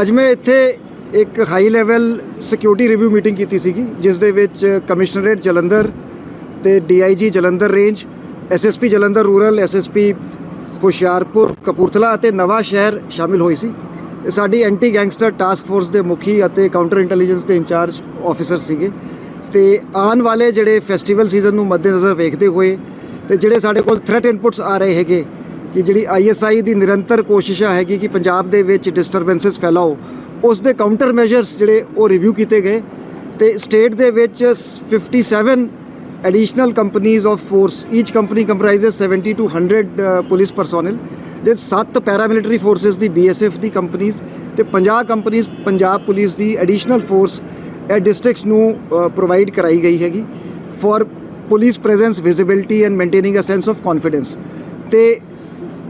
ਅੱਜ ਮੈਂ ਇੱਥੇ ਇੱਕ high level security review meeting ਕੀਤੀ ਸੀਗੀ, ਜਿਸ ਦੇ ਵਿੱਚ ਕਮਿਸ਼ਨਰੇਟ ਜਲੰਧਰ ਤੇ DIG Jalandhar range SSP Jalandhar rural SSP Hoshiarpur, Kapurthala ਅਤੇ ਨਵਾਂ ਸ਼ਹਿਰ ਸ਼ਾਮਿਲ ਹੋਈ ਸੀ। ਇਹ ਸਾਡੀ ਐਂਟੀ ਗੈਂਗਸਟਰ ਟਾਸਕ ਫੋਰਸ ਦੇ ਮੁਖੀ ਅਤੇ ਕਾਊਂਟਰ ਇੰਟੈਲੀਜੈਂਸ ਦੇ ਇੰਚਾਰਜ ਆਫੀਸਰ ਸੀਗੇ। ਤੇ ਆਉਣ ਵਾਲੇ ਜਿਹੜੇ ਫੈਸਟੀਵਲ ਸੀਜ਼ਨ ਨੂੰ ਮੱਦੇਨਜ਼ਰ ਵੇਖਦੇ ਹੋਏ ਤੇ ਜਿਹੜੇ ਸਾਡੇ ਕੋਲ ਥ੍ਰੈਟ ਇਨਪੁਟਸ ਆ ਰਹੇ ਹੈਗੇ ਕਿ ਜਿਹੜੀ ਆਈਐਸਆਈ ਦੀ ਨਿਰੰਤਰ ਕੋਸ਼ਿਸ਼ਾਂ ਹੈਗੀ ਕਿ ਪੰਜਾਬ ਦੇ ਵਿੱਚ ਡਿਸਟਰਬੈਂਸਸ ਫੈਲਾਓ ਉਸ ਦੇ ਕਾਊਂਟਰ ਮੈਜਰਸ ਜਿਹੜੇ ਉਹ ਰਿਵਿਊ ਕੀਤੇ ਗਏ ਤੇ ਸਟੇਟ ਦੇ ਵਿੱਚ 57 additional companies of force each company comprises 70 to 100 uh, police personnel ਜੇ ਸੱਤ ਪੈਰਾਮਿਲਟਰੀ ਫੋਰਸਸ ਦੀ ਬੀਐਸਐਫ ਦੀ ਕੰਪਨੀਆਂ ਤੇ 50 ਕੰਪਨੀਆਂ ਪੰਜਾਬ ਪੁਲਿਸ ਦੀ ਐਡੀਸ਼ਨਲ ਫੋਰਸ ਇਹ ਡਿਸਟ੍ਰਿਕਟਸ ਨੂੰ ਪ੍ਰੋਵਾਈਡ ਕਰਾਈ ਗਈ ਹੈਗੀ for police presence visibility and maintaining a sense of confidence ਤੇ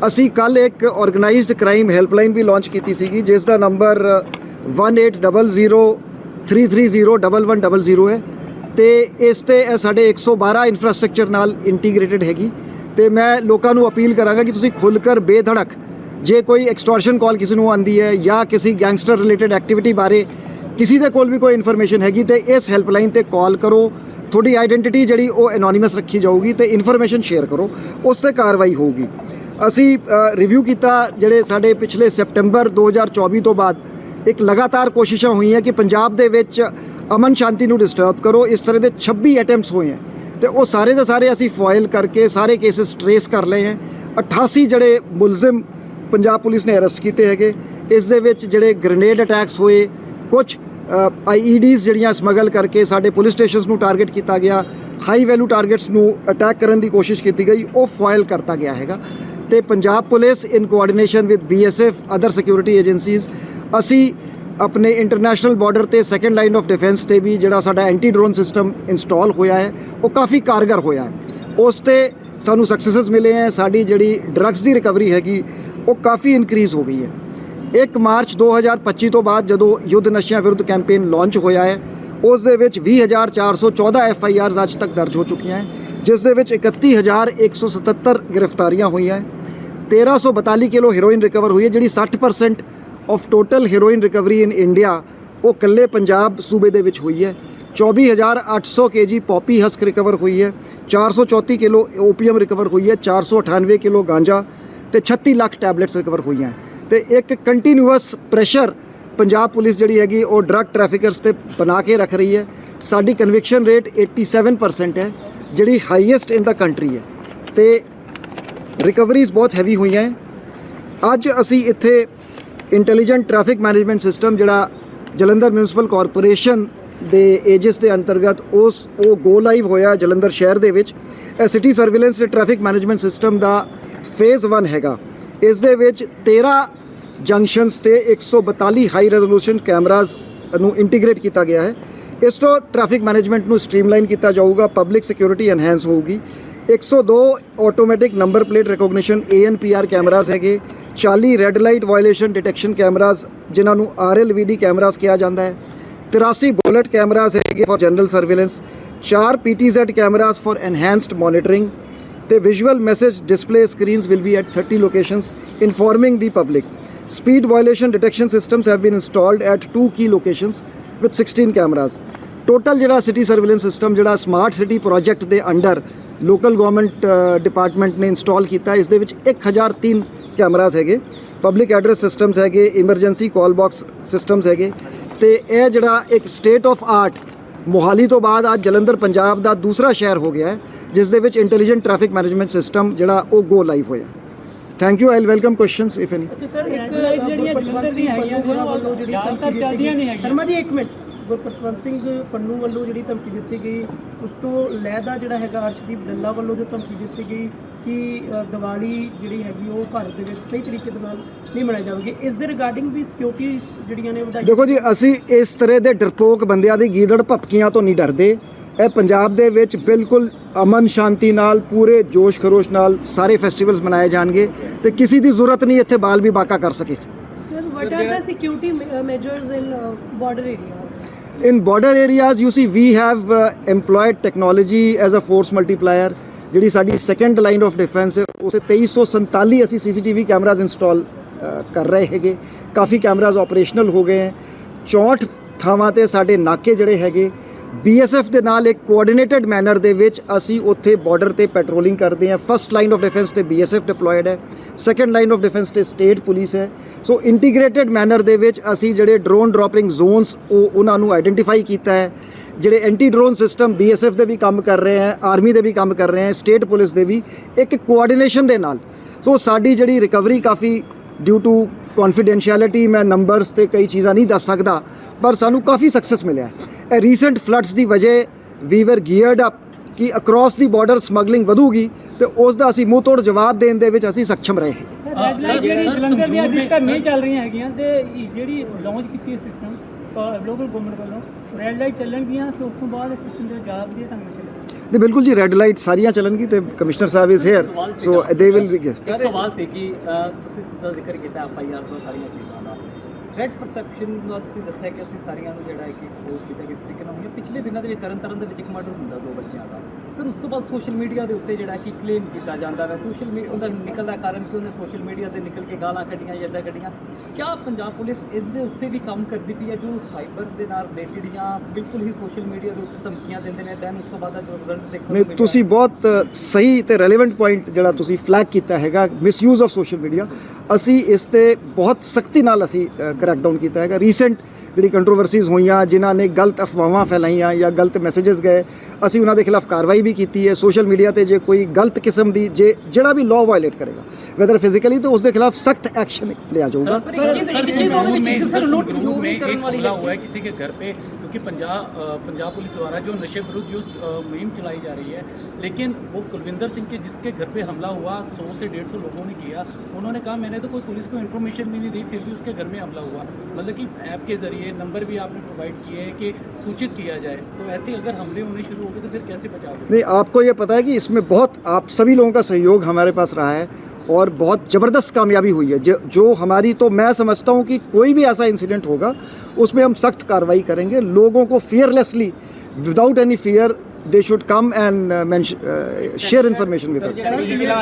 ਅਸੀਂ ਕੱਲ ਇੱਕ ਆਰਗੇਨਾਈਜ਼ਡ ਕ੍ਰਾਈਮ ਹੈਲਪਲਾਈਨ ਵੀ ਲਾਂਚ ਕੀਤੀ ਸੀਗੀ, ਜਿਸ ਦਾ ਨੰਬਰ 180033011100 ਹੈ ਤੇ ਇਸ ਤੇ ਇਹ ਸਾਡੇ 112 ਇਨਫਰਾਸਟ੍ਰਕਚਰ ਨਾਲ ਇੰਟੀਗ੍ਰੇਟਿਡ ਹੈਗੀ। ਤੇ ਮੈਂ ਲੋਕਾਂ ਨੂੰ ਅਪੀਲ ਕਰਾਂਗਾ ਕਿ ਤੁਸੀਂ ਖੁੱਲ੍ਹ ਕਰ ਬੇਧੜਕ, ਜੇ ਕੋਈ ਐਕਸਟੋਰਸ਼ਨ ਕਾਲ ਕਿਸੇ ਨੂੰ ਆਂਦੀ ਹੈ ਜਾਂ ਕਿਸੇ ਗੈਂਗਸਟਰ ਰਿਲੇਟਡ ਐਕਟੀਵਿਟੀ ਬਾਰੇ ਕਿਸੇ ਦੇ ਕੋਲ ਵੀ ਕੋਈ ਇਨਫੋਰਮੇਸ਼ਨ ਹੈਗੀ ਤੇ ਇਸ ਹੈਲਪਲਾਈਨ ਤੇ ਕਾਲ ਕਰੋ। ਤੁਹਾਡੀ ਆਇਡੈਂਟੀਟੀ ਜਿਹੜੀ ਉਹ ਐਨੋਨਿਮਸ ਰੱਖੀ ਜਾਊਗੀ ਤੇ ਇਨਫੋਰਮੇਸ਼ਨ ਸ਼ੇਅਰ ਕਰੋ। ਉਸ ਤੇ ਕਾਰਵਾਈ ਹੋਊਗੀ। ਅਸੀਂ ਰਿਵਿਊ ਕੀਤਾ ਜਿਹੜੇ ਸਾਡੇ ਪਿਛਲੇ ਸੈਪਟੈਂਬਰ 2024 ਤੋਂ ਬਾਅਦ। ਇੱਕ ਲਗਾਤਾਰ ਕੋਸ਼ਿਸ਼ਾਂ ਹੋਈਆਂ ਕਿ ਪੰਜਾਬ ਦੇ ਵਿੱਚ ਅਮਨ ਸ਼ਾਂਤੀ ਨੂੰ ਡਿਸਟਰਬ ਕਰੋ। ਇਸ ਤਰ੍ਹਾਂ ਦੇ 26 ਅਟੈਂਪਟਸ ਹੋਏ ਹੈ। ਤੇ ਉਹ ਸਾਰੇ ਦੇ ਸਾਰੇ ਅਸੀਂ ਫੋਇਲ ਕਰਕੇ ਸਾਰੇ ਕੇसेस ਟਰੇਸ ਕਰ ਲਏ ਹੈ। 88 ਜਿਹੜੇ ਮੁਲਜ਼ਮ ਪੰਜਾਬ ਪੁਲਿਸ ਨੇ ਅਰੈਸਟ ਕੀਤੇ ਹੈਗੇ। ਇਸ ਦੇ ਵਿੱਚ ਜਿਹੜੇ ਗ੍ਰੇਨੇਡ ਅਟੈਕਸ ਹੋਏ ਕੁਝ ਆਈਈਡੀਜ਼ ਜਿਹੜੀਆਂ ਸਮਗਲ ਕਰਕੇ ਸਾਡੇ ਪੁਲਿਸ ਸਟੇਸ਼ਨਸ ਨੂੰ ਟਾਰਗੇਟ ਕੀਤਾ ਗਿਆ। ਹਾਈ ਵੈਲਿਊ ਟਾਰਗੇਟਸ ਨੂੰ ਅਟੈਕ ਕਰਨ ਦੀ ਕੋਸ਼ਿਸ਼ ਕੀਤੀ ਗਈ। ਉਹ ਫੋਇਲ ਕਰਤਾ ਗਿਆ ਹੈਗਾ। ਤੇ Punjab police in coordination with BSF other security agencies ਅਸੀਂ ਆਪਣੇ ਇੰਟਰਨੈਸ਼ਨਲ ਬਾਰਡਰ ਤੇ ਸੈਕੰਡ ਲਾਈਨ ਆਫ ਡਿਫੈਂਸ ਤੇ ਵੀ ਜਿਹੜਾ ਸਾਡਾ ਐਂਟੀ ਡਰੋਨ ਸਿਸਟਮ ਇੰਸਟਾਲ ਹੋਇਆ ਹੈ, ਉਹ ਕਾਫੀ ਕਾਰਗਰ ਹੋਇਆ ਹੈ। ਉਸ ਤੇ ਸਾਨੂੰ ਸਕਸੈਸਸ ਮਿਲੇ ਹੈ, ਸਾਡੀ ਜਿਹੜੀ ਡਰੱਗਸ ਦੀ ਰਿਕਵਰੀ ਹੈਗੀ, ਉਹ ਕਾਫੀ ਇਨਕਰੀਜ਼ ਹੋ ਗਈ ਹੈ। 1 ਮਾਰਚ 2025 ਤੋਂ ਬਾਅਦ ਜਦੋਂ ਯੁੱਧ ਨਸ਼ਿਆਂ ਵਿਰੁੱਧ ਕੈਂਪੇਨ ਲਾਂਚ ਹੋਇਆ ਹੈ, ਉਸ ਦੇ ਵਿੱਚ 20414 ਐਫ ਆਈ ਆਰਸ ਅੱਜ ਤੱਕ ਦਰਜ ਹੋ ਚੁੱਕੀਆਂ ਹੈ। ਜਿਸ ਦੇ ਵਿੱਚ 31177 ਗ੍ਰਿਫਤਾਰੀਆਂ ਹੋਈਆਂ ਹੈ। 1342 ਕਿਲੋ ਹੀਰੋਇਨ ਰਿਕਵਰ ਹੋਈ ਹੈ, ਜਿਹੜੀ 60% of total heroin recovery in India ਉਹ ਕੱਲੇ ਪੰਜਾਬ ਸੂਬੇ ਦੇ ਵਿੱਚ ਹੋਈ ਹੈ। 24800 ਕੇਜੀ ਪੌਪੀ ਹਸਕ ਰਿਕਵਰ ਹੋਈ ਹੈ। 434 ਕਿਲੋ ਓਪੀਅਮ ਰਿਕਵਰ ਹੋਈ ਹੈ। 498 ਕਿਲੋ ਗਾਂਜਾ ਤੇ 36 ਲੱਖ ਟੈਬਲੇਟਸ ਰਿਕਵਰ ਹੋਈਆਂ ਤੇ ਇੱਕ ਕੰਟੀਨਿਊਸ ਪ੍ਰੈਸ਼ਰ ਪੰਜਾਬ ਪੁਲਿਸ ਜਿਹੜੀ ਹੈਗੀ, ਉਹ ਡਰੱਗ ਟ੍ਰੈਫਿਕਰਸ ਤੇ ਬਣਾ ਕੇ ਰੱਖ ਰਹੀ ਹੈ। ਸਾਡੀ ਕਨਵਿਕਸ਼ਨ ਰੇਟ 87% ਹੈ। ਜਿਹੜੀ ਹਾਈਐਸਟ ਇਨ ਦਾ ਕੰਟਰੀ ਹੈ। ਤੇ ਰਿਕਵਰੀਜ਼ ਬਹੁਤ ਹੈਵੀ ਹੋਈਆਂ ਹੈ। ਅੱਜ ਅਸੀਂ ਇੱਥੇ ਇੰਟੈਲੀਜੈਂਟ ਟ੍ਰੈਫਿਕ ਮੈਨੇਜਮੈਂਟ ਸਿਸਟਮ ਜਿਹੜਾ ਜਲੰਧਰ ਮਿਊਨਿਸਪਲ ਕਾਰਪੋਰੇਸ਼ਨ ਦੇ ਏਜਸ ਦੇ ਅੰਤਰਗਤ ਉਸ, ਉਹ ਗੋ ਲਾਈਵ ਹੋਇਆ ਜਲੰਧਰ ਸ਼ਹਿਰ ਦੇ ਵਿੱਚ। ਇਹ ਸਿਟੀ ਸਰਵੇਲੈਂਸ ਤੇ ਟ੍ਰੈਫਿਕ ਮੈਨੇਜਮੈਂਟ ਸਿਸਟਮ ਦਾ ਫੇਜ਼ 1 ਹੈਗਾ। ਇਸ ਦੇ ਵਿੱਚ 13 ਜੰਕਸ਼ਨਸ ਤੇ 142 ਹਾਈ ਰੈਜ਼ੋਲੂਸ਼ਨ ਕੈਮਰਾਜ਼ ਨੂੰ ਇੰਟੀਗ੍ਰੇਟ ਕੀਤਾ ਗਿਆ ਹੈ। ਇਸ ਤੋਂ ਟ੍ਰੈਫਿਕ ਮੈਨੇਜਮੈਂਟ ਨੂੰ ਸਟ੍ਰੀਮਲਾਈਨ ਕੀਤਾ ਜਾਊਗਾ ਪਬਲਿਕ ਸਿਕਿਉਰਿਟੀ ਐਨਹਾਂਸ ਹੋਊਗੀ। 102 automatic number plate recognition ANPR cameras ਹੈਗੇ 40 red light violation detection cameras ਜਿਨ੍ਹਾਂ ਨੂੰ RLVD ਕੈਮਰਾਜ਼ ਕਿਹਾ ਜਾਂਦਾ ਹੈ 83 ਬੁਲਟ ਕੈਮਰਾਜ਼ ਹੈਗੇ for general surveillance 4 PTZ cameras for enhanced monitoring ਤੇ visual message display screens will be at 30 locations informing the public speed violation detection systems have been installed at two key locations with 16 cameras. Total ਜਿਹੜਾ city surveillance system ਜਿਹੜਾ smart city project ਦੇ under local government department ਨੇ install ਕੀਤਾ, ਇਸ ਦੇ ਵਿੱਚ 1003 cameras ਹੈਗੇ public address systems ਹੈਗੇ ਇਮਰਜੈਂਸੀ ਕਾਲ ਬਾਕਸ ਸਿਸਟਮਸ ਹੈਗੇ, ਤੇ ਇਹ ਜਿਹੜਾ ਇੱਕ ਸਟੇਟ ਆਫ ਆਰਟ ਮੋਹਾਲੀ ਤੋਂ ਬਾਅਦ ਅੱਜ ਜਲੰਧਰ, ਪੰਜਾਬ ਦਾ ਦੂਸਰਾ ਸ਼ਹਿਰ ਹੋ ਗਿਆ ਹੈ, ਜਿਸ ਦੇ ਵਿੱਚ ਇੰਟੈਲੀਜੈਂਟ ਟ੍ਰੈਫਿਕ ਮੈਨੇਜਮੈਂਟ ਸਿਸਟਮ ਜਿਹੜਾ ਉਹ ਗੋ ਲਾਈਵ ਹੋਇਆ। Thank you I welcome questions if any ਅੱਛਾ ਸਰ ਇੱਕ ਜਿਹੜੀਆਂ ਜਲੰਧਰ ਦੀਆਂ ਹੈਗੀਆਂ ਉਹਨਾਂ ਵੱਲੋਂ ਜਿਹੜੀ ਧਮਕੀ ਚੱਲਦੀਆਂ ਨਹੀਂ ਹੈਗੀਆਂ। ਸ਼ਰਮਾ ਜੀ ਇੱਕ ਮਿੰਟ। ਗੁਰਪਤਵੰਤ ਸਿੰਘ ਪੰਨੂ ਵੱਲੋਂ ਜਿਹੜੀ ਧਮਕੀ ਦਿੱਤੀ ਗਈ ਉਸ ਤੋਂ ਲੈਦਾ ਜਿਹੜਾ ਹੈਗਾ ਅਰਸ਼ਦੀਪ ਡੱਲਾ ਵੱਲੋਂ ਜੋ ਧਮਕੀ ਦਿੱਤੀ ਗਈ ਕਿ ਦੀਵਾਲੀ ਜਿਹੜੀ ਹੈਗੀ ਉਹ ਭਾਰਤ ਦੇ ਵਿੱਚ ਸਹੀ ਤਰੀਕੇ ਦੇ ਨਾਲ ਨਹੀਂ ਮਨਾਈ ਜਾਵੇਗੀ। ਇਸ ਦੇ ਰਿਗਾਰਡਿੰਗ ਵੀ ਸਿਕਿਉਰਿਟੀ ਜਿਹੜੀਆਂ ਨੇ ਵਧਾਈ ਦੇਖੋ ਜੀ ਅਸੀਂ ਇਸ ਤਰ੍ਹਾਂ ਦੇ ਡਰਪੋਕ ਬੰਦਿਆਂ ਦੀ ਗੀਦੜ ਭਪਕੀਆਂ ਤੋਂ ਨਹੀਂ ਡਰਦੇ। ਇਹ ਪੰਜਾਬ ਦੇ ਵਿੱਚ ਬਿਲਕੁਲ ਅਮਨ ਸ਼ਾਂਤੀ ਨਾਲ ਪੂਰੇ ਜੋਸ਼ ਖਰੋਸ਼ ਨਾਲ ਸਾਰੇ ਫੈਸਟੀਵਲਸ ਮਨਾਏ ਜਾਣਗੇ ਤੇ ਕਿਸੇ ਦੀ ਜ਼ਰੂਰਤ ਨਹੀਂ ਇੱਥੇ ਬਾਲ ਵੀ ਬਾਕਾ ਕਰ ਸਕੇ। Border areas? in border areas you see we have uh, employed technology as a force multiplier. ਜਿਹੜੀ ਸਾਡੀ ਸੈਕੰਡ ਲਾਈਨ ਆਫ ਡਿਫੈਂਸ ਹੈ ਉਸੇ 2347 ਅਸੀਂ ਸੀਸੀਟੀਵੀ ਕੈਮਰਾਜ਼ ਇੰਸਟਾਲ ਅ, ਕਰ ਰਹੇ ਹੈਗੇ। ਕਾਫੀ ਕੈਮਰਾਜ਼ ਆਪਰੇਸ਼ਨਲ ਹੋ ਗਏ ਹੈ। 64 ਥਾਵਾਂ ਤੇ ਸਾਡੇ ਨਾਕੇ ਜਿਹੜੇ ਹੈਗੇ ਬੀਐਸਐਫ ਦੇ ਨਾਲ ਇੱਕ ਕੋਆਰਡੀਨੇਟਡ ਮੈਨਰ ਦੇ ਵਿੱਚ ਅਸੀਂ ਉੱਥੇ ਬਾਰਡਰ ਤੇ ਪੈਟਰੋਲਿੰਗ ਕਰਦੇ ਹਾਂ। ਫਸਟ ਲਾਈਨ ਆਫ ਡਿਫੈਂਸ ਤੇ ਬੀਐਸਐਫ ਡਿਪਲੋਇਡ ਹੈ। ਸੈਕੰਡ ਲਾਈਨ ਆਫ ਡਿਫੈਂਸ ਤੇ ਸਟੇਟ ਪੁਲਿਸ ਹੈ। ਸੋ ਇੰਟੀਗ੍ਰੇਟਿਡ ਮੈਨਰ ਦੇ ਵਿੱਚ ਅਸੀਂ ਜਿਹੜੇ ਡਰੋਨ ਡ੍ਰੌਪਿੰਗ ਜ਼ੋਨਸ ਉਹ ਉਹਨਾਂ ਨੂੰ ਆਈਡੈਂਟੀਫਾਈ ਕੀਤਾ ਹੈ। ਜਿਹੜੇ ਐਂਟੀ ਡਰੋਨ ਸਿਸਟਮ ਬੀਐਸਐਫ ਦੇ ਵੀ ਕੰਮ ਕਰ ਰਹੇ ਹੈ ਆਰਮੀ ਦੇ ਵੀ ਕੰਮ ਕਰ ਰਹੇ ਹੈ ਸਟੇਟ ਪੁਲਿਸ ਦੇ ਵੀ, ਇੱਕ ਕੋਆਰਡੀਨੇਸ਼ਨ ਦੇ ਨਾਲ। ਸੋ ਸਾਡੀ ਜਿਹੜੀ ਰਿਕਵਰੀ ਕਾਫੀ ਡਿਊ ਟੂ ਕੌਨਫੀਡੈਂਸ਼ੀਅਲਿਟੀ ਮੈਂ ਨੰਬਰਸ ਤੇ ਕਈ ਚੀਜ਼ਾਂ ਨਹੀਂ ਦੱਸ ਸਕਦਾ, ਪਰ ਸਾਨੂੰ ਕਾਫੀ ਸਕਸੈਸ ਮਿਲਿਆ ਰੀਸੈਂਟ ਫਲੱਡਸ ਦੀ ਵਜ੍ਹਾ ਵੀ ਵਰ ਗੀਅਰਡ ਅਪ ਕਿ ਅਕ੍ਰੋਸ ਦੀ ਬਾਰਡਰ ਸਮਗਲਿੰਗ ਵਧੂਗੀ ਤੇ ਉਸ ਦਾ ਅਸੀਂ ਮੂੰਹ ਤੋੜ ਜਵਾਬ ਦੇਣ ਦੇ ਵਿੱਚ ਅਸੀਂ ਸક્ષਮ ਰਹੇ ਰੈਡ ਲਾਈਟ ਜਿਹੜੀ ਜਲੰਧਰ ਦੀਆਂ ਅੱਜ ਧਰਨੇ ਚੱਲ ਰਹੀਆਂ ਹੈਗੀਆਂ ਤੇ ਜਿਹੜੀ ਲਾਂਚ ਕੀਤੀ ਸਿਸਟਮ ਲੋਕਲ ਗਵਰਨਮੈਂਟ ਵੱਲੋਂ ਰੈਡ ਲਾਈਟ ਚੱਲਣਗੀਆਂ ਤੇ ਉਸ ਤੋਂ ਬਾਅਦ ਸਿਸਟਮ ਦੇ ਜ਼ਿਆਦਾ ਵਧੀਆ ਢੰਗ ਨਾਲ ਚੱਲੇਗਾ ਤੇ ਬਿਲਕੁਲ ਜੀ ਰੈੱਡ ਲਾਈਟ ਸਾਰੀਆਂ ਚੱਲਣਗੀ ਤੇ commissioner Sahib is here so they will ਇੱਕ ਸਵਾਲ ਸੀ ਕਿ ਤੁਸੀਂ ਸਿੱਧਾ ਜ਼ਿਕਰ ਕੀਤਾ ਐਫ ਆਈ ਆਰ ਤੋਂ ਸਾਰੀਆਂ ਚੀਜ਼ਾਂ ਦਾ। ਰੈਡ ਪਰਸੈਪਸ਼ਨ ਨਾਲ ਤੁਸੀਂ ਦੱਸਿਆ ਕਿ ਅਸੀਂ ਸਾਰੀਆਂ ਨੂੰ ਜਿਹੜਾ ਇੱਕ ਐਕਸਪੋਜ਼ ਕੀਤਾ, ਕਿਸ ਤਰੀਕੇ ਨਾਲ ਹੋਈਆਂ? ਪਿਛਲੇ ਦਿਨਾਂ ਦੇ ਵਿੱਚ ਤਰਨ ਤਾਰਨ ਦੇ ਵਿੱਚ ਇੱਕ ਮਰਡਰ ਹੁੰਦਾ ਦੋ ਬੱਚਿਆਂ ਦਾ। ਫਿਰ ਉਸ ਤੋਂ ਬਾਅਦ ਸੋਸ਼ਲ ਮੀਡੀਆ ਦੇ ਉੱਤੇ ਜਿਹੜਾ ਕਿ ਕਲੇਮ ਕੀਤਾ ਜਾਂਦਾ ਹੈ ਸੋਸ਼ਲ ਮੀਡੀਆ ਉਹਦਾ ਨਿਕਲਦਾ ਕਾਰਨ ਕਿ? ਉਹਨੇ ਸੋਸ਼ਲ ਮੀਡੀਆ ਤੇ ਨਿਕਲ ਕੇ ਗਾਲਾਂ ਕੱਢੀਆਂ ਜਾਂ ਇੱਦਾਂ ਕੱਢੀਆਂ। ਕਿਆ ਪੰਜਾਬ ਪੁਲਿਸ ਇਹਦੇ ਉੱਤੇ ਵੀ ਕੰਮ ਕਰਦੀ ਪਈ ਹੈ ਜੋ ਸਾਈਬਰ ਦੇ ਨਾਲ ਰਿਲੇਟਡ ਜਾਂ ਬਿਲਕੁਲ ਹੀ ਸੋਸ਼ਲ ਮੀਡੀਆ ਦੇ ਉੱਤੇ ਧਮਕੀਆਂ ਦਿੰਦੇ ਨੇ? ਦੈਨ ਉਸ ਤੋਂ ਬਾਅਦ ਜੋ ਰਿਜ਼ਲਟ ਦੇਖਣ ਨੂੰ ਨਹੀਂ ਤੁਸੀਂ ਬਹੁਤ ਸਹੀ ਤੇ ਰੈਲੇਵੈਂਟ ਪੁਆਇੰਟ ਜਿਹੜਾ ਤੁਸੀਂ ਫਲੈਗ ਕੀਤਾ ਹੈਗਾ ਮਿਸਯੂਜ਼ ਆਫ ਸੋਸ਼ਲ ਮੀਡੀਆ ਅਸੀਂ ਇਸ ਤੇ ਬਹੁਤ ਸਖਤੀ ਨਾਲ ਅਸੀਂ ਕਰੈਕ ਡਾਊਨ ਕੀਤਾ ਹੈਗਾ। ਰੀਸੈਂਟ ਜਿਹੜੀ ਕੰਟਰੋਵਰਸੀਜ਼ ਹੋਈਆਂ ਜਿਨ੍ਹਾਂ ਨੇ ਗਲਤ ਅਫਵਾਹਾਂ ਫੈਲਾਈਆਂ ਜਾਂ ਗਲਤ ਮੈਸੇजेस ਗਏ ਅਸੀਂ ਉਹਨਾਂ ਦੇ ਖਿਲਾਫ ਕਾਰਵਾਈ ਵੀ ਕੀਤੀ ਹੈ ਸੋਸ਼ਲ ਮੀਡੀਆ ਤੇ ਜੇ ਕੋਈ ਗਲਤ ਕਿਸਮ ਦੀ ਜੇ ਜਿਹੜਾ ਵੀ ਲਾਅ ਵਾਇਲੇਟ ਕਰੇਗਾ ਵੈਦਰ ਫਿਜ਼ੀਕਲੀ ਤਾਂ ਉਸ ਦੇ ਖਿਲਾਫ ਸਖਤ ਐਕਸ਼ਨ ਲਿਆ ਜਾਊਗਾ पर एक चीज एक चीज और भी चाहिए सर लूट ग्रुप जो में भी एक करने वाली हमला है हुआ है किसी के घर पे क्योंकि पंजाब अ, पंजाब पुलिस द्वारा जो नशे विरुद्ध जो अ, मुहिम चलाई जा रही है लेकिन वो कुलविंदर सिंह के जिसके घर पे हमला हुआ सौ से डेढ़ सौ लोगों ने किया उन्होंने कहा मैंने तो कोई पुलिस को इन्फॉर्मेशन भी नहीं दी फिर भी उसके घर में हमला हुआ मतलब कि ऐप के जरिए नंबर भी आपने प्रोवाइड किए हैं कि सूचित किया जाए तो ऐसे अगर हमले होने शुरू हो गए तो फिर कैसे बचाओगे नहीं आपको ये पता है कि इसमें बहुत आप सभी लोगों का सहयोग हमारे पास रहा है और बहुत ज़बरदस्त कामयाबी हुई है जो जो हमारी तो मैं समझता हूँ कि कोई भी ऐसा इंसिडेंट होगा उसमें हम सख्त कार्रवाई करेंगे लोगों को fearlessly without any fear they should come and share information with us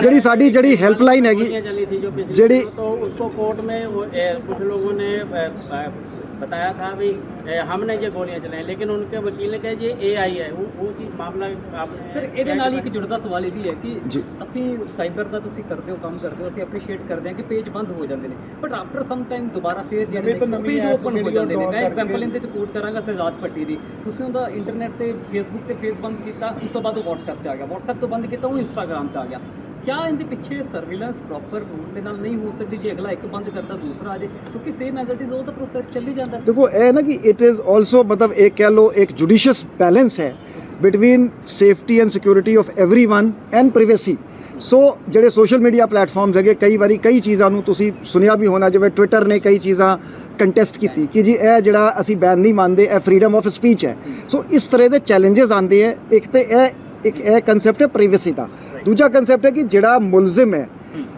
ਜਿਹੜੀ ਸਾਡੀ ਜਿਹੜੀ ਹੈਲਪਲਾਈਨ ਹੈਗੀ चली थी जो पिछली ਜਿਹੜੀ तो उसको कोर्ट में वो, ए, कुछ लोगों ने ए, ए, बताया था भी ए, हमने ये गोलियां चलाई लेकिन उनके वकील ने कहा ये ए आई है वो वो चीज़ मामला आपने ਸਰ ਇਹਦੇ ਨਾਲ ਹੀ ਇੱਕ ਜੁੜਦਾ ਸਵਾਲ ਇਹ ਵੀ ਹੈ ਕਿ ਜੀ। ਅਸੀਂ ਸਾਈਬਰ ਦਾ ਤੁਸੀਂ ਕਰਦੇ ਹੋ ਕੰਮ ਕਰਦੇ ਹੋ ਅਸੀਂ ਐਪਰੀਸ਼ੀਏਟ ਕਰਦੇ ਹਾਂ ਕਿ ਪੇਜ ਬੰਦ ਹੋ ਜਾਂਦੇ ਨੇ ਬਟ ਆਫਟਰ ਸਮ ਟਾਈਮ ਦੁਬਾਰਾ ਫੇਰ ਜਿਹੜੇ ਪੇਜ ਓਪਨ ਹੋ ਜਾਂਦੇ ਨੇ ਮੈਂ ਐਗਜ਼ਾਮਪਲ ਇਹਦੇ ਚ ਕੋਟ ਕਰਾਂਗਾ ਸਜਾਦ ਪੱਟੀ ਦੀ ਤੁਸੀਂ ਉਹਦਾ ਇੰਟਰਨੈਟ ਤੇ ਫੇਸਬੁੱਕ ਤੇ ਫੇਸ ਬੰਦ ਕੀਤਾ ਉਸ ਤੋਂ ਬਾਅਦ ਉਹ WhatsApp ਤੇ ਆ ਗਿਆ WhatsApp ਤੋਂ ਬੰਦ ਕੀਤਾ ਉਹ Instagram ਤੇ ਆ ਗਿਆ ਕਿਆ ਇਹਦੇ ਪਿੱਛੇ ਸਰਵੇਲੈਂਸ ਪ੍ਰੋਪਰ ਰੂਲ ਦੇ ਨਾਲ ਨਹੀਂ ਹੋ ਸਕਦੀ ਜੇ ਅਗਲਾ ਇੱਕ ਬੰਦ ਕਰਦਾ ਦੂਸਰਾ ਆ ਜੇ ਕਿਉਂਕਿ ਸੇਮ ਐਜ਼ ਉਹ ਤਾਂ ਪ੍ਰੋਸੈਸ ਚੱਲੀ ਜਾਂਦਾ ਦੇਖੋ ਇਹ ਨਾ ਕਿ ਇਟ ਇਜ਼ ਆਲਸੋ ਮਤਲਬ ਇੱਕ ਕਹਿ ਲੋ ਇੱਕ ਜੁਡੀਸ਼ੀਅਸ ਬੈਲੈਂਸ ਹੈ between safety and security of everyone and privacy so ਜਿਹੜੇ ਸੋਸ਼ਲ ਮੀਡੀਆ ਪਲੇਟਫਾਰਮਸ ਹੈਗੇ ਕਈ ਵਾਰੀ ਕਈ ਚੀਜ਼ਾਂ ਨੂੰ ਤੁਸੀਂ ਸੁਣਿਆ ਵੀ ਹੋਣਾ ਜਿਵੇਂ ਟਵਿੱਟਰ ਨੇ ਕਈ ਚੀਜ਼ਾਂ ਕੰਟੈਸਟ ਕੀਤੀ ਕਿ ਜੀ ਇਹ ਜਿਹੜਾ ਅਸੀਂ ਬੈਨ ਨਹੀਂ ਮੰਨਦੇ ਇਹ ਫਰੀडम ਆਫ ਸਪੀਚ ਹੈ ਸੋ ਇਸ ਤਰ੍ਹਾਂ ਦੇ ਚੈਲੰਜਸ ਆਉਂਦੇ ਆ ਇੱਕ ਤੇ ਇਹ ਇੱਕ ਇਹ ਕਨਸੈਪਟ ਹੈ ਪ੍ਰਾਈਵੇਸੀ ਦਾ ਦੂਜਾ ਕਨਸੈਪਟ ਹੈ ਕਿ ਜਿਹੜਾ ਮੁਲਜ਼ਮ ਹੈ,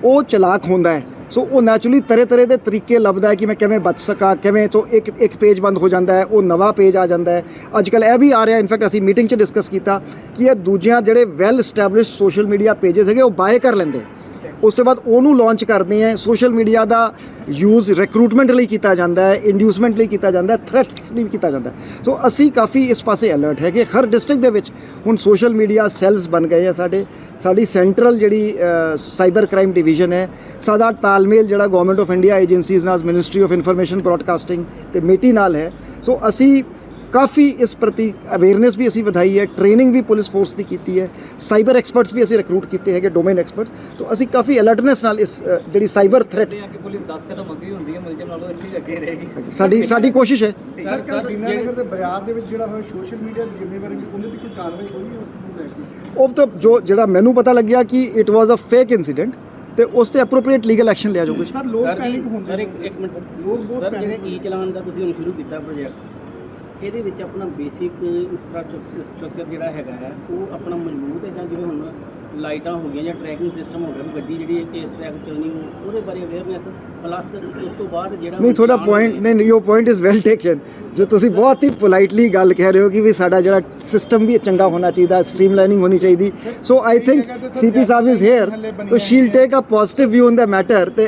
ਉਹ ਚਲਾਕ ਹੁੰਦਾ ਹੈ। ਸੋ ਉਹ ਨੈਚੁਰਲੀ ਤਰ੍ਹਾਂ ਤਰ੍ਹਾਂ ਦੇ ਤਰੀਕੇ ਲੱਭਦਾ ਹੈ ਕਿ ਮੈਂ ਕਿਵੇਂ ਬਚ ਸਕਾਂ, ਕਿਵੇਂ ਤੋਂ ਇੱਕ ਇੱਕ ਪੇਜ ਬੰਦ ਹੋ ਜਾਂਦਾ ਹੈ, ਉਹ ਨਵਾਂ ਪੇਜ ਆ ਜਾਂਦਾ ਹੈ। ਅੱਜ ਕੱਲ ਇਹ ਵੀ ਆ ਰਿਹਾ ਇਨਫੈਕਟ ਅਸੀਂ ਮੀਟਿੰਗ 'ਚ ਡਿਸਕਸ ਕੀਤਾ ਕਿ ਇਹ ਦੂਜਿਆਂ ਜਿਹੜੇ well established social media pages ਹੈਗੇ, ਉਹ ਬਾਏ ਕਰ ਲੈਂਦੇ। ਉਸ ਤੋਂ ਬਾਅਦ ਉਹਨੂੰ ਲਾਂਚ ਕਰਦੇ ਆ ਸੋਸ਼ਲ ਮੀਡੀਆ ਦਾ ਯੂਜ਼ ਰਿਕਰੂਟਮੈਂਟ ਲਈ ਕੀਤਾ ਜਾਂਦਾ ਹੈ ਇੰਡਿਊਸਮੈਂਟ ਲਈ ਕੀਤਾ ਜਾਂਦਾ ਹੈ ਥ੍ਰੈਟਸ ਲਈ ਵੀ ਕੀਤਾ ਜਾਂਦਾ ਸੋ ਅਸੀਂ ਕਾਫੀ ਇਸ ਪਾਸੇ ਅਲਰਟ ਹੈਗੇ। ਹਰ ਡਿਸਟ੍ਰਿਕਟ ਦੇ ਵਿੱਚ ਹੁਣ ਸੋਸ਼ਲ ਮੀਡੀਆ ਸੈੱਲਸ ਬਣ ਗਏ ਆ ਸਾਡੇ। ਸਾਡੀ ਸੈਂਟਰਲ ਜਿਹੜੀ ਸਾਈਬਰ ਕ੍ਰਾਈਮ ਡਿਵੀਜ਼ਨ ਹੈ, ਸਾਡਾ ਤਾਲਮੇਲ ਜਿਹੜਾ ਗਵਰਨਮੈਂਟ ਆਫ ਇੰਡੀਆ ਏਜੰਸੀਜ਼ ਨਾਲ ਮਿਨਿਸਟਰੀ ਆਫ ਇਨਫੋਰਮੇਸ਼ਨ ਬ੍ਰਾਡਕਾਸਟਿੰਗ ਤੇ ਮੇਟੀ ਨਾਲ ਹੈ। ਸੋ ਅਸੀਂ ਕਾਫੀ ਇਸ ਪ੍ਰਤੀ ਅਵੇਅਰਨੈਸ ਵੀ ਅਸੀਂ ਵਧਾਈ ਹੈ ਟ੍ਰੇਨਿੰਗ ਵੀ ਪੁਲਿਸ ਫੋਰਸ ਦੀ ਕੀਤੀ ਹੈ ਸਾਈਬਰ ਐਕਸਪਰਟਸ ਵੀ ਅਸੀਂ ਰਿਕਰੂਟ ਕੀਤੇ ਹੈਗੇ ਡੋਮੇਨ ਐਕਸਪਰਟਸ ਤੋਂ ਅਸੀਂ ਕਾਫੀ ਅਲਰਟਨੈਸ ਨਾਲ ਇਸ ਜਿਹੜੀ ਸਾਈਬਰ ਥ੍ਰੈਟ ਤੇ ਆ ਕਿ ਪੁਲਿਸ 10 ਕਦਮ ਅੱਗੇ ਹੁੰਦੀ ਹੈ ਮੁਲਜ਼ਮ ਨਾਲੋਂ ਇੱਥੇ ਹੀ ਅੱਗੇ ਰਹੇਗੀ। ਸਾਡੀ ਸਾਡੀ ਕੋਸ਼ਿਸ਼ ਹੈ। ਸਰ ਕੱਲ ਦੀਨਾਨਗਰ ਦੇ ਬਰਿਆਤ ਦੇ ਵਿੱਚ ਜਿਹੜਾ ਹੋਇਆ ਸੋਸ਼ਲ ਮੀਡੀਆ ਦੀ ਜ਼ਿੰਮੇਵਾਰੀ ਵੀ ਉਹਦੇ ਤੇ ਕੋਈ ਕਾਰਵਾਈ ਹੋਈ ਹੈ ਉਸ ਨੂੰ ਲੈ ਕੇ? ਉਹ ਤਾਂ ਜੋ ਜਿਹੜਾ ਮੈਨੂੰ ਪਤਾ ਲੱਗਿਆ ਕਿ it was a fake incident ਤੇ ਉਸ ਤੇ ਐਪਰੋਪ੍ਰੀਏਟ ਲੀਗਲ ਐਕਸ਼ਨ ਲਿਆ ਜਾਊਗਾ। ਸਰ ਲੋਕ ਪੈਨਿਕ ਹੁੰਦੇ ਸਰ। ਇੱਕ ਮਿੰਟ। ਲੋਕ ਬਹੁਤ ਸਰ ਜਿਹੜੇ ਪੈਨਿਕ ਈ ਚਲਾਨ ਦਾ ਤੁਸੀਂ ਹੁਣ ਸ਼ੁਰੂ ਕੀਤਾ ਪ੍ਰੋਜੈਕਟ ਇਹਦੇ ਵਿੱਚ ਆਪਣਾ ਬੇਸਿਕ ਸਟਰਕਚਰ ਜਿਹੜਾ ਹੈਗਾ ਹੈ ਉਹ ਆਪਣਾ ਮਜ਼ਬੂਤ ਹੈ ਜਾਂ ਜਿਵੇਂ ਹੁਣ ਲਾਈਟਾਂ ਹੋ ਗਈਆਂ ਜਾਂ ਟਰੈਕਿੰਗ ਸਿਸਟਮ ਹੋ ਗਿਆ ਗੱਡੀ ਜਿਹੜੀ ਹੈ ਇਸ ਟਰੈਕ ਚੱਲਣੀ ਉਹ- ਉਹਦੇ ਬਾਰੇ ਅਵੇਅਰਨੈਸ ਪਲੱਸ ਉਸ ਤੋਂ ਬਾਅਦ ਜਿਹੜਾ ਨਹੀਂ ਤੁਹਾਡਾ ਪੁਆਇੰਟ ਨਹੀਂ your point is well taken ਜੋ ਤੁਸੀਂ ਬਹੁਤ ਹੀ ਪੋਲਾਈਟਲੀ ਗੱਲ ਕਹਿ ਰਹੇ ਹੋ ਕਿ ਵੀ ਸਾਡਾ ਜਿਹੜਾ ਸਿਸਟਮ ਵੀ ਚੰਗਾ ਹੋਣਾ ਚਾਹੀਦਾ ਸਟ੍ਰੀਮਲਾਈਨਿੰਗ ਹੋਣੀ ਚਾਹੀਦੀ। So I think CP Sahib is here to shall take a positive view in the matter ਤੇ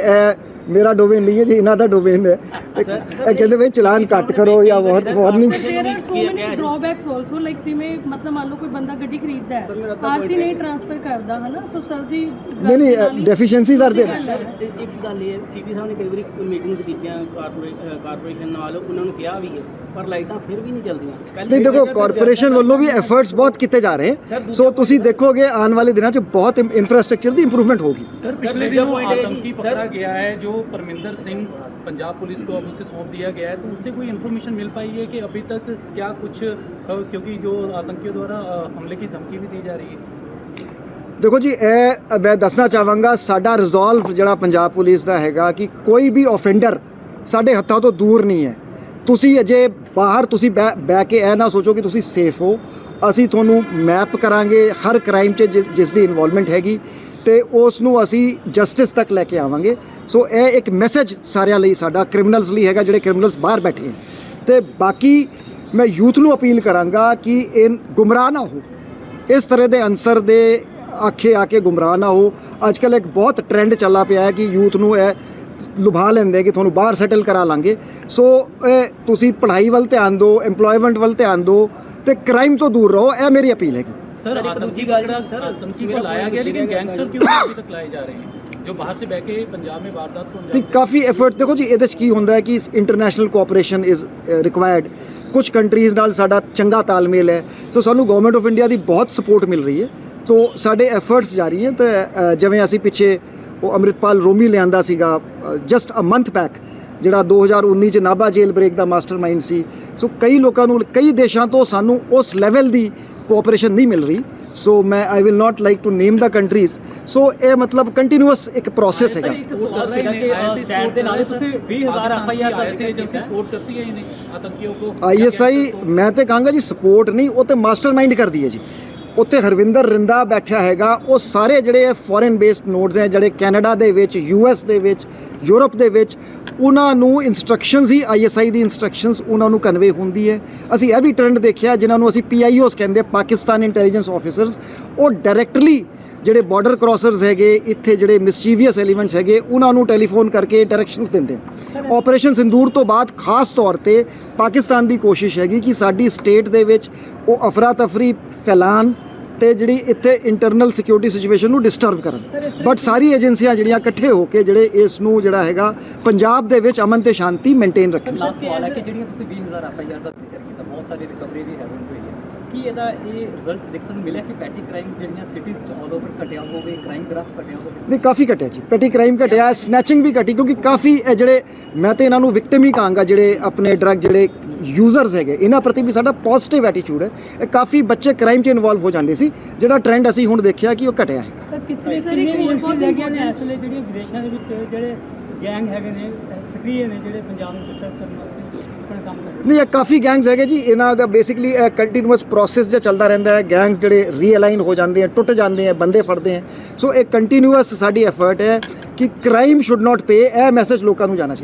ਮੇਰਾ ਡੋਮੇਨ ਨਹੀਂ ਹੈ ਜੀ ਇਹਨਾਂ ਦਾ ਡੋਮੇਨ ਹੈ ਇਹ ਕਹਿੰਦੇ ਬਈ ਚਲਾਨ ਕੱਟ ਕਰੋ ਜਾਂ ਬਹੁਤ ਵਾਰਨਿੰਗ ਨਹੀਂ। ਸੋ ਨਹੀਂ ਨਹੀਂ। ਡੈਫੀਸ਼ੀਐਂਸੀਜ਼ ਆਰ ਦੇ ਇੱਕ ਗੱਲ ਇਹ ਸੀਪੀ ਸਾਹਿਬ ਨੇ ਕਈ ਵਾਰੀ ਮੀਟਿੰਗਸ ਕੀਤੀਆਂ ਕਾਰਪੋਰੇਸ਼ਨ ਨਾਲ ਉਹਨਾਂ ਨੂੰ ਕਿਹਾ ਵੀ ਹੈ ਪਰ ਲਾਈਟਾਂ ਫਿਰ ਵੀ ਨਹੀਂ ਜਲਦੀਆਂ ਨਹੀਂ ਦੇਖੋ ਕਾਰਪੋਰੇਸ਼ਨ ਵੱਲੋਂ ਵੀ ਐਫਰਟਸ ਬਹੁਤ ਕੀਤੇ ਜਾ ਰਹੇ ਸੋ ਤੁਸੀਂ ਦੇਖੋਗੇ ਆਉਣ ਵਾਲੇ ਦਿਨਾਂ 'ਚ ਬਹੁਤ ਇਨਫਰਾਸਟ੍ਰਕਚਰ ਦੀ ਇੰਪਰੂਵਮੈਂਟ ਹੋਗੀ ਸਰ ਪਿਛਲੇ ਦਿਨ ਆਤੰਕੀ ਪਕੜਾ ਗਿਆ ਹੈ ਜੋ सर- पकड़ा गया है जो परमिंदर सिंह पंजाब पुलिस को अब उसे सौंप दिया गया है तो उससे कोई इन्फॉर्मेशन मिल पाई है कि अभी तक क्या कुछ अ, क्योंकि जो आतंकियों द्वारा अ, हमले की धमकी भी दी जा रही है ਦੇਖੋ ਜੀ ਇਹ ਮੈਂ ਦੱਸਣਾ ਚਾਹਾਂਗਾ ਸਾਡਾ ਰਿਜ਼ੋਲਵ ਜਿਹੜਾ ਪੰਜਾਬ ਪੁਲਿਸ ਦਾ ਹੈਗਾ ਕਿ ਕੋਈ ਵੀ ਆਫੈਂਡਰ ਸਾਡੇ ਹੱਥਾਂ ਤੋਂ ਦੂਰ ਨਹੀਂ ਹੈ ਤੁਸੀਂ ਅਜੇ ਬਾਹਰ ਤੁਸੀਂ ਬਹਿ ਬਹਿ ਕੇ ਇਹ ਨਾ ਸੋਚੋ ਕਿ ਤੁਸੀਂ ਸੇਫ ਹੋ ਅਸੀਂ ਤੁਹਾਨੂੰ ਮੈਪ ਕਰਾਂਗੇ ਹਰ ਕ੍ਰਾਈਮ 'ਚ ਜਿ- ਜਿਸ ਦੀ ਇਨਵੋਲਵਮੈਂਟ ਹੈਗੀ ਤੇ ਉਸ ਨੂੰ ਅਸੀਂ ਜਸਟਿਸ ਤੱਕ ਲੈ ਕੇ ਆਵਾਂਗੇ ਸੋ ਇਹ ਇੱਕ ਮੈਸੇਜ ਸਾਰਿਆਂ ਲਈ, ਸਾਡਾ ਕ੍ਰਿਮੀਨਲਸ ਲਈ ਹੈਗਾ, ਜਿਹੜੇ ਕ੍ਰਿਮੀਨਲਸ ਬਾਹਰ ਬੈਠੇ ਹੈ। ਤੇ ਬਾਕੀ ਮੈਂ ਯੂਥ ਨੂੰ ਅਪੀਲ ਕਰਾਂਗਾ ਕਿ ਇਹ ਗੁੰਮਰਾਹ ਨਾ ਹੋ। ਇਸ ਤਰ੍ਹਾਂ ਦੇ ਅਨਸਰ ਦੇ ਆਖੇ ਆ ਕੇ ਗੁੰਮਰਾਹ ਨਾ ਹੋ। ਅੱਜ ਕੱਲ ਇੱਕ ਬਹੁਤ ਟ੍ਰੈਂਡ ਚੱਲਾ ਪਿਆ ਹੈ ਕਿ ਯੂਥ ਨੂੰ ਇਹ ਲੁਭਾ ਲੈਂਦੇ ਕਿ ਤੁਹਾਨੂੰ ਬਾਹਰ ਸੈਟਲ ਕਰਾ ਲਾਂਗੇ। ਸੋ ਇਹ ਤੁਸੀਂ ਪੜ੍ਹਾਈ ਵੱਲ ਧਿਆਨ ਦਿਓ, EMPLOYMENT ਵੱਲ ਧਿਆਨ ਦਿਓ ਤੇ ਕ੍ਰਾਈਮ ਤੋਂ ਦੂਰ ਰਹੋ, ਇਹ ਮੇਰੀ ਅਪੀਲ ਹੈਗੀ। सर, एक आतंकी दूसरी गल पकड़ा- सर, आतंकी मेरा को लाया point गया ये लेकिन रहेगा गैंगस्टर क्यों नहीं अभी तक लाए जा रहे हैं जो बाहर से बह के पंजाब में वारदात को ਤੇ अंजाम ਕਾਫੀ ਐਫਰਟ ਦੇਖੋ ਜੀ ਇਹਦੇ 'ਚ ਕੀ ਹੁੰਦਾ ਹੈ ਕਿ ਇੰਟਰਨੈਸ਼ਨਲ ਕੋਆਪਰੇਸ਼ਨ ਇਜ਼ ਰਿਕੁਆਇਰਡ ਕੁਝ ਕੰਟਰੀਜ਼ ਨਾਲ ਸਾਡਾ ਚੰਗਾ ਤਾਲਮੇਲ ਹੈ ਸੋ ਸਾਨੂੰ ਗਵਰਨਮੈਂਟ ਆਫ ਇੰਡੀਆ ਦੀ ਬਹੁਤ ਸਪੋਰਟ ਮਿਲ ਰਹੀ ਹੈ ਸੋ ਸਾਡੇ ਐਫਰਟਸ ਜਾਰੀ ਹੈ ਤੇ ਅ, ਜਿਵੇਂ ਅਸੀਂ ਪਿੱਛੇ ਉਹ ਅੰਮ੍ਰਿਤਪਾਲ ਰੋਮੀ ਲਿਆਂਦਾ ਸੀਗਾ ਜਸਟ ਅ ਮੰਥ ਬੈਕ ਜਿਹੜਾ 2019 ਚ ਨਾਭਾ ਜੇਲ ਬ੍ਰੇਕ ਦਾ ਮਾਸਟਰ ਮਾਈਂਡ ਸੀ। ਸੋ ਕਈ ਲੋਕਾਂ ਨੂੰ ਕਈ ਦੇਸ਼ਾਂ ਤੋਂ ਸਾਨੂੰ ਉਸ ਲੈਵਲ ਦੀ ਕੋਆਪਰੇਸ਼ਨ ਨਹੀਂ ਮਿਲ ਰਹੀ। ਸੋ ਮੈਂ I will not like to name the countries so ਇਹ ਮਤਲਬ ਕੰਟੀਨਿਊਸ ਇੱਕ ਪ੍ਰੋਸੈਸ ਹੈਗਾ। ਆਈਐਸਆਈ ਮੈਂ ਤੇ ਕਹਾਂਗਾ ਜੀ ਸਪੋਰਟ ਨਹੀਂ ਉਹ ਤੇ ਮਾਸਟਰਮਾਈਂਡ ਕਰਦੀ ਹੈ ਜੀ। ਉੱਥੇ ਹਰਵਿੰਦਰ ਰਿੰਦਾ ਬੈਠਿਆ ਹੈਗਾ। ਉਹ ਸਾਰੇ ਜਿਹੜੇ ਫੋਰਨ ਬੇਸਡ ਨੋਡਸ ਹੈ, ਜਿਹੜੇ ਕੈਨੇਡਾ ਦੇ ਵਿੱਚ ਯੂ ਯੂਐਸ ਦੇ ਵਿੱਚ, ਯੂਰਪ ਦੇ ਵਿੱਚ, ਉਹਨਾਂ ਨੂੰ ਇਨਸਟਰਕਸ਼ਨਸ ਹੀ ਆਈਐਸਆਈ ਦੀ ਇਨਸਟਰਕਸ਼ਨਸ ਉਹਨਾਂ ਨੂੰ ਕਨਵੇ ਹੁੰਦੀ ਹੈ। ਅਸੀਂ ਇਹ ਵੀ ਟ੍ਰੈਂਡ ਦੇਖਿਆ, ਜਿਨ੍ਹਾਂ ਨੂੰ ਅਸੀਂ ਪੀਆਈਓਸ ਕਹਿੰਦੇ ਪਾਕਿਸਤਾਨ ਇੰਟੈਲੀਜੈਂਸ ਆਫੀਸਰਸ ਉਹ ਡਾਇਰੈਕਟਲੀ ਜਿਹੜੇ ਬਾਰਡਰ ਕ੍ਰਾਸਰਸ ਹੈਗੇ, ਇੱਥੇ ਜਿਹੜੇ ਮਿਸਚੀਵੀਅਸ ਐਲੀਮੈਂਟਸ ਹੈਗੇ, ਉਹਨਾਂ ਨੂੰ ਟੈਲੀਫੋਨ ਕਰਕੇ ਡਾਇਰੈਕਸ਼ਨਸ ਦਿੰਦੇ ਆਪਰੇਸ਼ਨ ਸਿੰਦੂਰ ਤੋਂ ਬਾਅਦ ਖਾਸ ਤੌਰ ਤੇ ਪਾਕਿਸਤਾਨ ਦੀ ਕੋਸ਼ਿਸ਼ ਹੈਗੀ ਕਿ ਸਾਡੀ ਸਟੇਟ ਦੇ ਵਿੱਚ ਉਹ ਅਫਰਾ ਤਫਰੀ ਫੈਲਾਣ ਤੇ ਜਿਹੜੀ ਇੱਥੇ ਇੰਟਰਨਲ ਸਿਕਿਉਰਿਟੀ ਸਿਚੁਏਸ਼ਨ ਨੂੰ ਡਿਸਟਰਬ ਕਰਨ। ਬਟ ਸਾਰੀ ਏਜੰਸੀਆਂ ਜਿਹੜੀਆਂ ਇਕੱਠੇ ਹੋ ਕੇ ਜਿਹੜੇ ਇਸ ਨੂੰ ਜਿਹੜਾ ਹੈਗਾ, ਪੰਜਾਬ ਦੇ ਵਿੱਚ ਅਮਨ ਤੇ ਸ਼ਾਂਤੀ ਮੇਨਟੇਨ ਰੱਖਣ। ਲਾਸਟ ਸਵਾਲ ਹੈ ਕਿ ਜਿਹੜੀਆਂ ਤੁਸੀਂ 20000 ਐਫਆਈਆਰ ਦਾ ਜ਼ਿਕਰ ਕੀਤਾ ਬਹੁਤ ਸਾਰੀ ਰਿਕਵਰੀ ਵੀ ਹੈ ਕੀ ਇਹਦਾ ਇਹ ਰਿਜ਼ਲਟ ਦੇਖਣ ਨੂੰ ਮਿਲਿਆ ਕਿ ਪੈਟੀ ਕ੍ਰਾਈਮ ਜਿਹੜੀਆਂ ਸਿਟੀਜ਼ ਆਲ ਓਵਰ ਘਟਿਆ ਹੋਵੇ ਕ੍ਰਾਈਮ ਗ੍ਰਾਫ ਘਟਿਆ ਹੋਵੇ? ਨਹੀਂ ਕਾਫੀ ਘਟਿਆ ਜੀ। ਪੈਟੀ ਕ੍ਰਾਈਮ ਘਟਿਆ ਸਨੈਚਿੰਗ ਵੀ ਘਟੀ ਕਿਉਂਕਿ ਕਾਫੀ ਇਹ ਜਿਹੜੇ ਮੈਂ ਤੇ ਇਹਨਾਂ ਨੂੰ ਵਿਕਟਿਮ ਹੀ ਕਹਾਂਗਾ ਜਿਹੜੇ ਆਪਣੇ ਡਰੱਗ ਜਿਹੜੇ ਯੂਜ਼ਰਸ ਹੈਗੇ ਇਹਨਾਂ ਪ੍ਰਤੀ ਵੀ ਸਾਡਾ ਪੋਜ਼ਿਟਿਵ ਐਟੀਟਿਊਡ ਹੈ। ਇਹ ਕਾਫੀ ਬੱਚੇ ਕ੍ਰਾਈਮ 'ਚ ਇਨਵੋਲਵ ਹੋ ਜਾਂਦੇ ਸੀ ਜਿਹੜਾ ਟ੍ਰੈਂਡ ਅਸੀਂ ਹੁਣ ਦੇਖਿਆ ਕਿ ਉਹ ਘਟਿਆ ਹੈ ਸਰ ਇੱਕ ਹੋਰ ਬਹੁਤ ਹੈਗੀਆਂ ਨੇ important- ਇਸ ਵੇਲੇ ਜਿਹੜੀਆਂ ਵਿਦੇਸ਼ਾਂ ਦੇ ਵਿੱਚ ਜਿਹੜੇ ਗੈਂਗ ਹੈਗੇ ਨੇ ਸਕਰੀਏ ਨੇ ਜਿਹੜੇ ਪੰਜਾਬ ਨੂੰ ਡਿਸਟਰਬ ਕਰਨ ਵਾਸਤੇ। ਨਹੀਂ, ਇਹ ਕਾਫੀ ਗੈਂਗਸ ਹੈਗੇ ਜੀ। ਇਹਨਾਂ ਦਾ ਬੇਸਿਕਲੀ ਕੰਟੀਨਿਊਸ ਪ੍ਰੋਸੈਸ ਜਿਹਾ ਚੱਲਦਾ ਰਹਿੰਦਾ ਹੈ। ਗੈਂਗਸ ਜਿਹੜੇ ਰੀਅਲਾਈਨ ਹੋ ਜਾਂਦੇ ਆ ਟੁੱਟ ਜਾਂਦੇ ਆ ਬੰਦੇ ਫੜਦੇ ਆ ਸੋ ਇਹ ਕੰਟੀਨਿਊਸ ਸਾਡੀ ਐਫਰਟ ਹੈ ਕਿ ਕ੍ਰਾਈਮ ਸ਼ੁੱਡ ਨਾਟ ਪੇ ਇਹ ਮੈਸੇਜ ਲੋਕਾਂ ਨੂੰ ਜਾਣਾ ਚਾਹੀਦਾ।